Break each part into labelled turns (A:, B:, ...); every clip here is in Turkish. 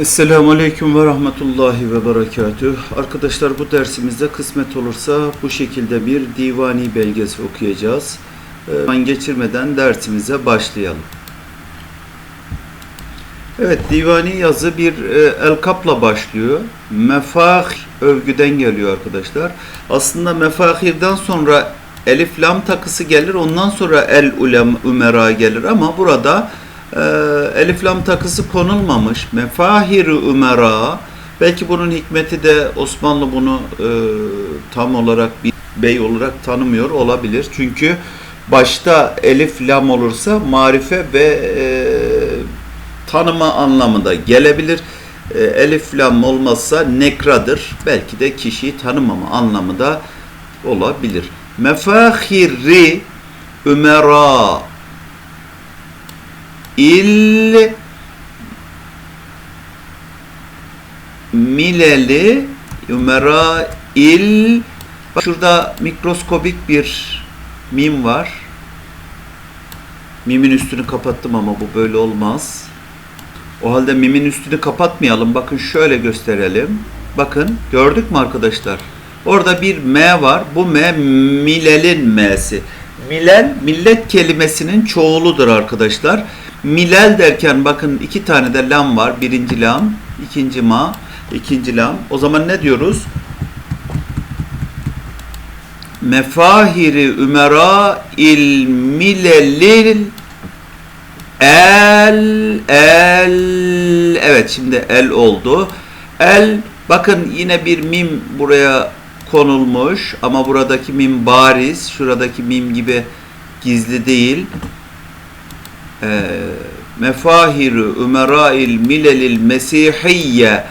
A: Esselamu Aleyküm ve Rahmetullahi ve Berekatüh. Arkadaşlar bu dersimizde kısmet olursa bu şekilde bir divani belgesi okuyacağız. Ee, Zaman geçirmeden dersimize başlayalım. Evet, divani yazı bir e, el-kapla başlıyor. Mefah övgüden geliyor arkadaşlar. Aslında mefahirden sonra elif lam takısı gelir. Ondan sonra el ulem ümera gelir ama burada e, elif lam takısı konulmamış. Mefahir ümera belki bunun hikmeti de Osmanlı bunu e, tam olarak bir bey olarak tanımıyor olabilir. Çünkü başta elif lam olursa marife ve e, tanıma anlamında gelebilir. E, elif lam olmazsa nekradır. Belki de kişiyi tanımama anlamı da olabilir. Mefahiri ümera il mileli ümera il Bak şurada mikroskobik bir mim var. Mimin üstünü kapattım ama bu böyle olmaz. O halde mimin üstünü kapatmayalım. Bakın şöyle gösterelim. Bakın gördük mü arkadaşlar? Orada bir M var. Bu M milelin M'si. Milel millet kelimesinin çoğuludur arkadaşlar. Milel derken bakın iki tane de lam var. Birinci lam, ikinci ma, ikinci lam. O zaman ne diyoruz? Mefahiri ümera il milelil el el evet şimdi el oldu. El bakın yine bir mim buraya konulmuş ama buradaki mim bariz. Şuradaki mim gibi gizli değil. Ee, Mefahirü Ümerail Milelil Mesihiyye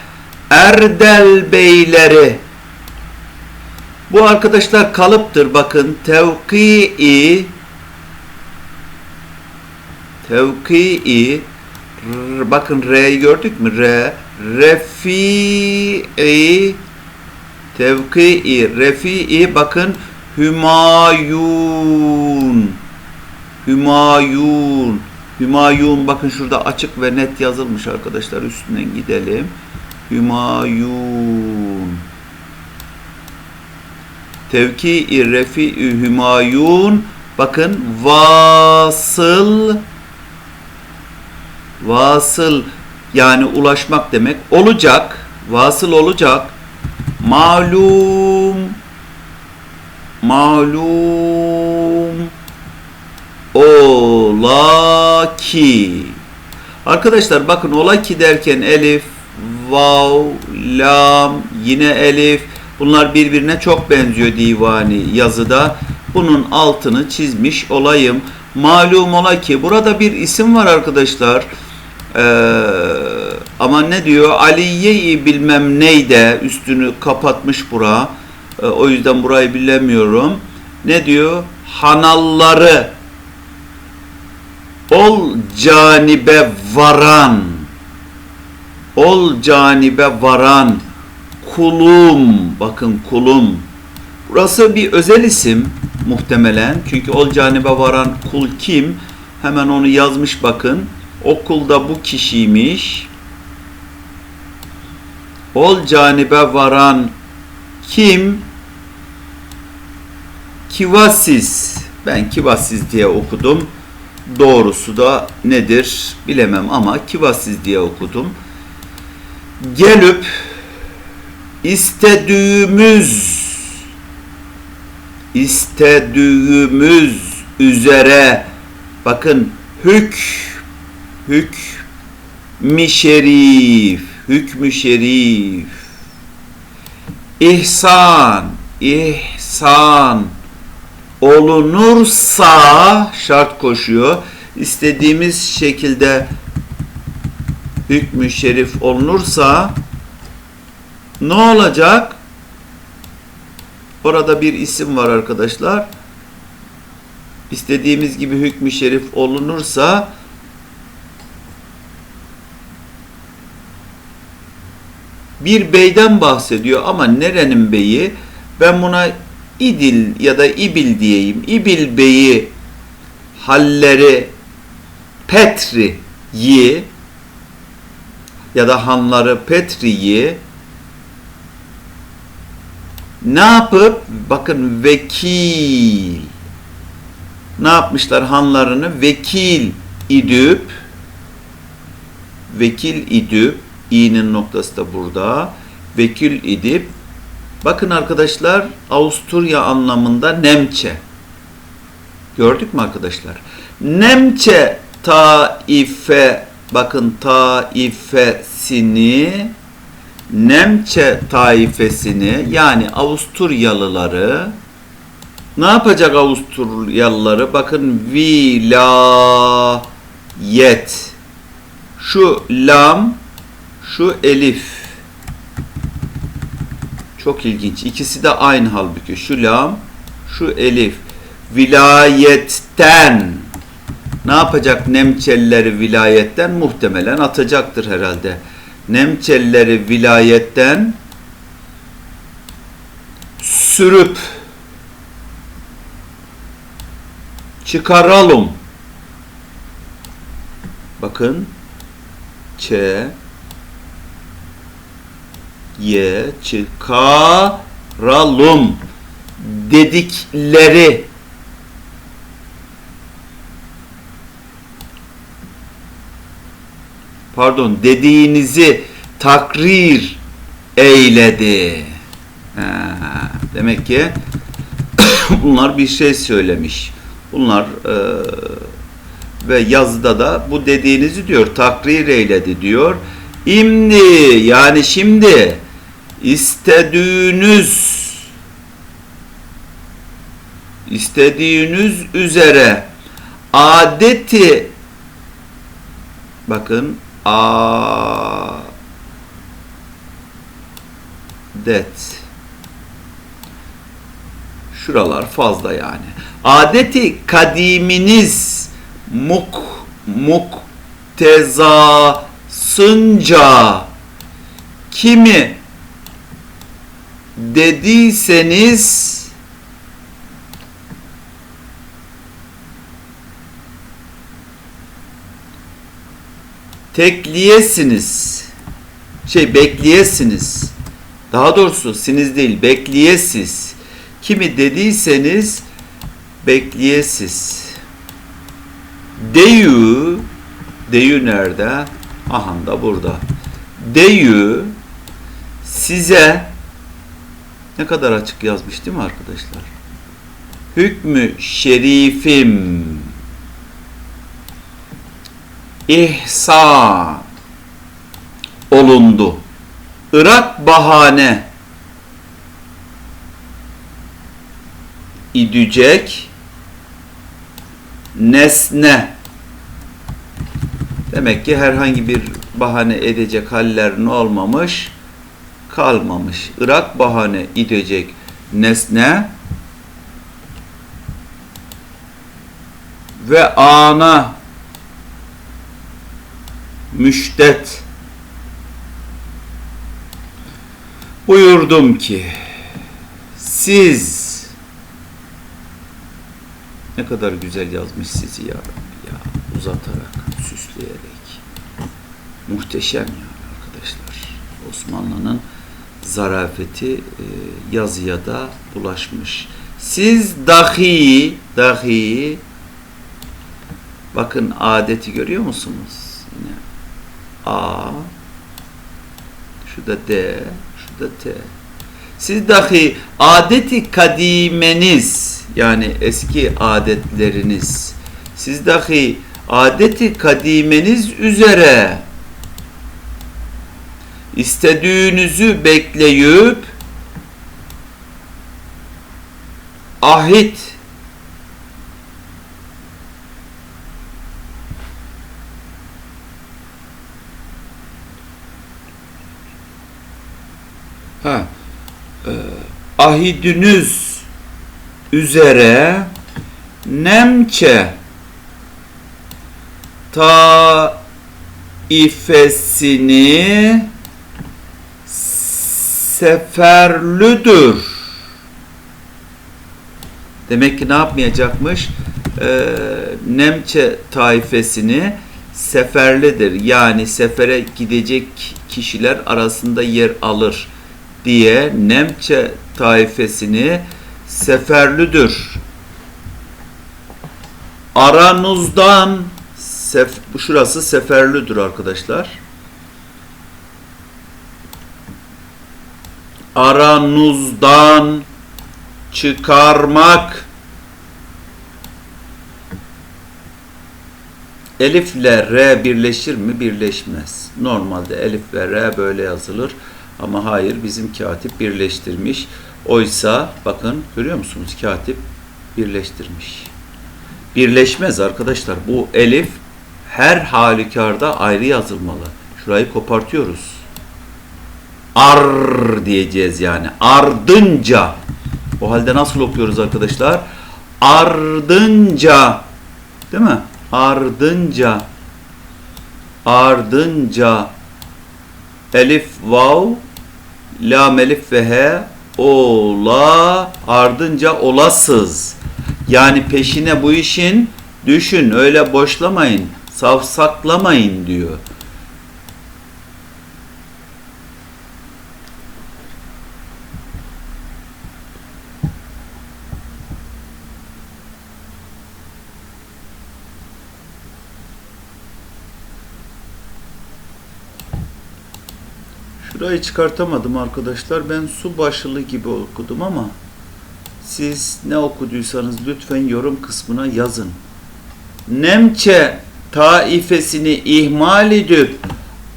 A: Erdel beyleri bu arkadaşlar kalıptır. Bakın tevkii tevkii bakın R'yi gördük mü? R refi'i tevkii refi'i bakın Hümayun. Hümayun. Hümayun bakın şurada açık ve net yazılmış arkadaşlar üstünden gidelim. Hümayun. Tevki-i refi hümayun. Bakın vasıl. Vasıl yani ulaşmak demek olacak. Vasıl olacak malum malum ola ki arkadaşlar bakın ola ki derken elif vav lam yine elif Bunlar birbirine çok benziyor divani yazıda. Bunun altını çizmiş olayım. Malum ola ki burada bir isim var arkadaşlar. Ee, ama ne diyor? Aliye-i bilmem neyde üstünü kapatmış bura. Ee, o yüzden burayı bilemiyorum. Ne diyor? Hanalları ol canibe varan ol canibe varan kulum bakın kulum burası bir özel isim muhtemelen çünkü ol canibe varan kul kim hemen onu yazmış bakın o kul da bu kişiymiş ol canibe varan kim? Kivasis. Ben kivasis diye okudum. Doğrusu da nedir bilemem ama kivasis diye okudum. Gelip istediğimiz istediğimiz üzere bakın hük hük mi şerif hükmü şerif ihsan ihsan olunursa şart koşuyor istediğimiz şekilde hükmü şerif olunursa ne olacak? Orada bir isim var arkadaşlar. İstediğimiz gibi hükmü şerif olunursa bir beyden bahsediyor ama nerenin beyi? Ben buna İdil ya da İbil diyeyim. İbil beyi halleri Petri'yi ya da hanları Petri'yi ne yapıp bakın vekil ne yapmışlar hanlarını vekil idüp vekil idüp i'nin noktası da burada vekil idip bakın arkadaşlar Avusturya anlamında Nemçe gördük mü arkadaşlar Nemçe taife bakın taifesini Nemçe taifesini yani Avusturyalıları ne yapacak Avusturyalıları? Bakın vilayet. Şu lam, şu elif. Çok ilginç. İkisi de aynı halbuki. Şu lam, şu elif. Vilayetten. Ne yapacak Nemçelileri vilayetten? Muhtemelen atacaktır herhalde. Nemçelileri vilayetten sürüp çıkaralım. Bakın Ç Y çıkaralım dedikleri pardon dediğinizi takrir eyledi. Ha, demek ki bunlar bir şey söylemiş. Bunlar e, ve yazıda da bu dediğinizi diyor takrir eyledi diyor. İmni yani şimdi istediğiniz istediğiniz üzere adeti bakın adet. Şuralar fazla yani. Adeti kadiminiz muk muktezasınca kimi dediyseniz tekliyesiniz. Şey bekleyesiniz. Daha doğrusu siniz değil bekleyesiz. Kimi dediyseniz bekleyesiz. Deyü Deyü nerede? Aha da burada. Deyü size ne kadar açık yazmış değil mi arkadaşlar? Hükmü şerifim ihsan olundu. Irak bahane idücek nesne demek ki herhangi bir bahane edecek haller ne olmamış kalmamış. Irak bahane idecek nesne ve ana müştet. Buyurdum ki siz ne kadar güzel yazmış sizi ya ya uzatarak süsleyerek. Muhteşem yani arkadaşlar. Osmanlı'nın zarafeti e, yazıya da bulaşmış. Siz dahi dahi bakın adeti görüyor musunuz? Yine A şu D şu T. Siz dahi adeti kadimeniz yani eski adetleriniz siz dahi adeti kadimeniz üzere istediğinizi bekleyip ahit ha e, ahidiniz üzere nemçe taifesini seferlüdür. Demek ki ne yapmayacakmış? Ee, Nemçe taifesini seferlidir. Yani sefere gidecek kişiler arasında yer alır diye Nemçe taifesini seferlüdür. Aranuzdan sef, şurası seferlüdür arkadaşlar. Aranuzdan çıkarmak Elif ile R birleşir mi? Birleşmez. Normalde Elif ve R böyle yazılır. Ama hayır bizim katip birleştirmiş. Oysa bakın görüyor musunuz? Katip birleştirmiş. Birleşmez arkadaşlar. Bu Elif her halükarda ayrı yazılmalı. Şurayı kopartıyoruz. Ar diyeceğiz yani. Ardınca. O halde nasıl okuyoruz arkadaşlar? Ardınca. Değil mi? Ardınca. Ardınca. Elif vav lam elif ve he ola ardınca olasız. Yani peşine bu işin düşün öyle boşlamayın savsaklamayın diyor. Şurayı çıkartamadım arkadaşlar. Ben su başlığı gibi okudum ama siz ne okuduysanız lütfen yorum kısmına yazın. Nemçe taifesini ihmal edip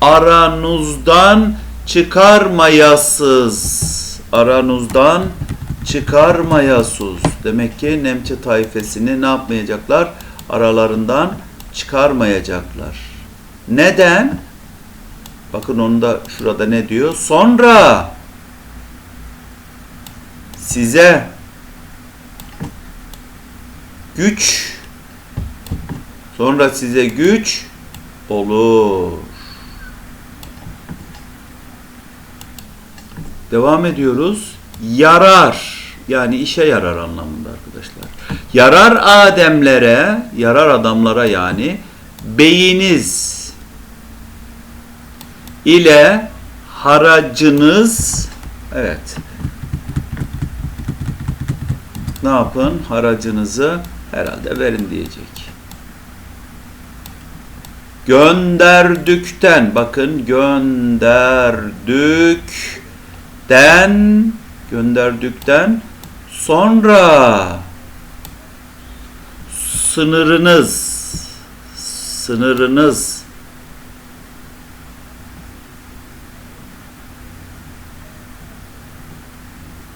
A: aranuzdan çıkarmayasız. Aranuzdan çıkarmayasız. Demek ki Nemçe taifesini ne yapmayacaklar? Aralarından çıkarmayacaklar. Neden? Bakın onu da şurada ne diyor? Sonra size güç sonra size güç olur. Devam ediyoruz. Yarar yani işe yarar anlamında arkadaşlar. Yarar ademlere, yarar adamlara yani beyiniz ile haracınız evet ne yapın haracınızı herhalde verin diyecek. Gönderdükten bakın gönderdükten gönderdükten sonra sınırınız sınırınız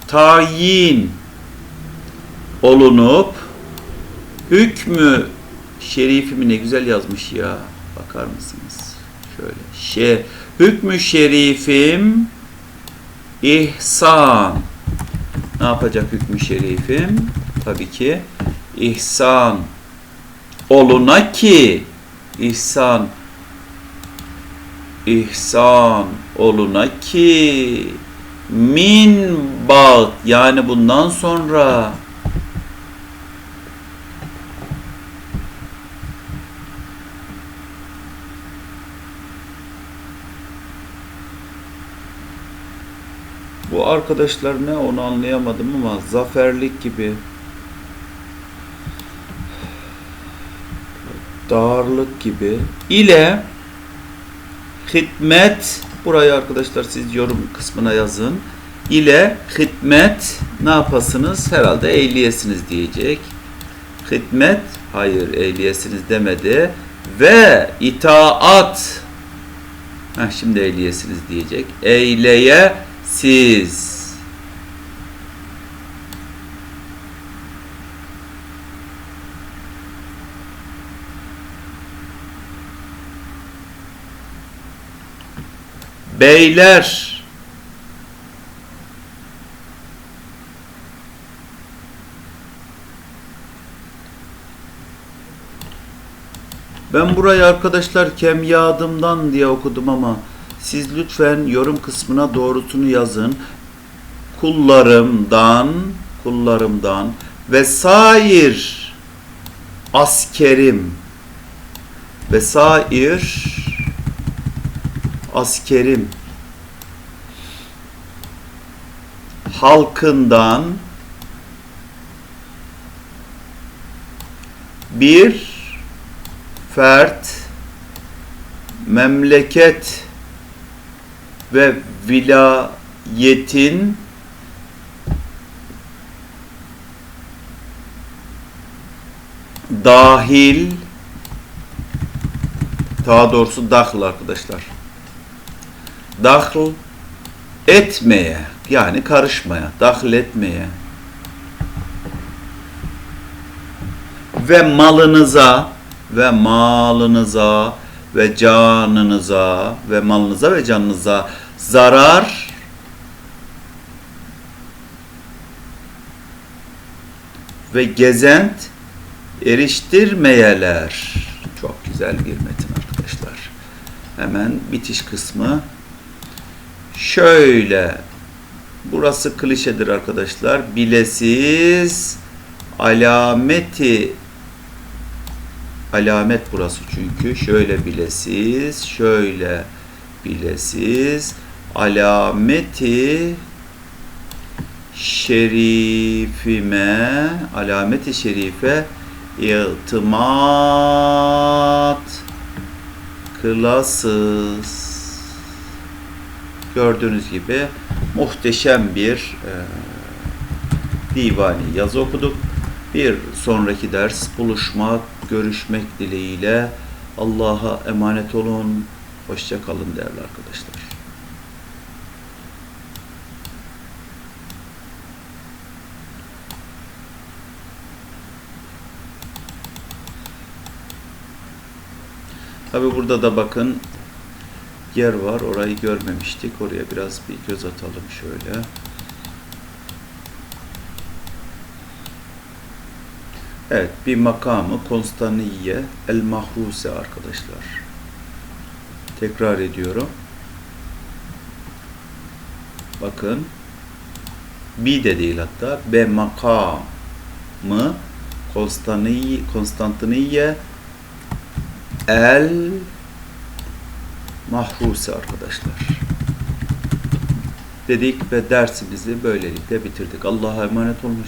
A: tayin olunup hükmü şerifimi ne güzel yazmış ya. Bakar mısınız? Şöyle. Şe, hükmü şerifim ihsan. Ne yapacak hükmü şerifim? Tabii ki ihsan oluna ki ihsan ihsan oluna ki min ba'd yani bundan sonra. Bu arkadaşlar ne onu anlayamadım ama zaferlik gibi. Darlık gibi. İle hizmet burayı arkadaşlar siz yorum kısmına yazın. İle hizmet ne yapasınız? Herhalde ehliyesiniz diyecek. Hizmet hayır ehliyesiniz demedi. Ve itaat. Heh, şimdi ehliyesiniz diyecek. Eyleye siz Beyler Ben burayı arkadaşlar kemyadımdan diye okudum ama siz lütfen yorum kısmına doğrusunu yazın. Kullarımdan, kullarımdan ve sair askerim ve sair askerim halkından bir fert memleket ve vilayetin dahil daha doğrusu dahl arkadaşlar. Dahl etmeye yani karışmaya, dahil etmeye ve malınıza ve malınıza ve canınıza ve malınıza ve canınıza zarar ve gezent eriştirmeyeler. Çok güzel bir metin arkadaşlar. Hemen bitiş kısmı şöyle. Burası klişedir arkadaşlar. Bilesiz alameti. Alamet burası çünkü. Şöyle bilesiz şöyle bilesiz alameti şerifime alameti şerife itimat kılasız gördüğünüz gibi muhteşem bir e, divani yazı okuduk. Bir sonraki ders buluşmak, görüşmek dileğiyle Allah'a emanet olun. Hoşça kalın değerli arkadaşlar. Tabi burada da bakın yer var. Orayı görmemiştik. Oraya biraz bir göz atalım şöyle. Evet, bir makamı Konstaniye el Mahruse arkadaşlar. Tekrar ediyorum. Bakın. Bir de değil hatta. B makamı Konstaniye, Konstantiniye el Mahruse arkadaşlar. Dedik ve dersimizi böylelikle bitirdik. Allah'a emanet olun.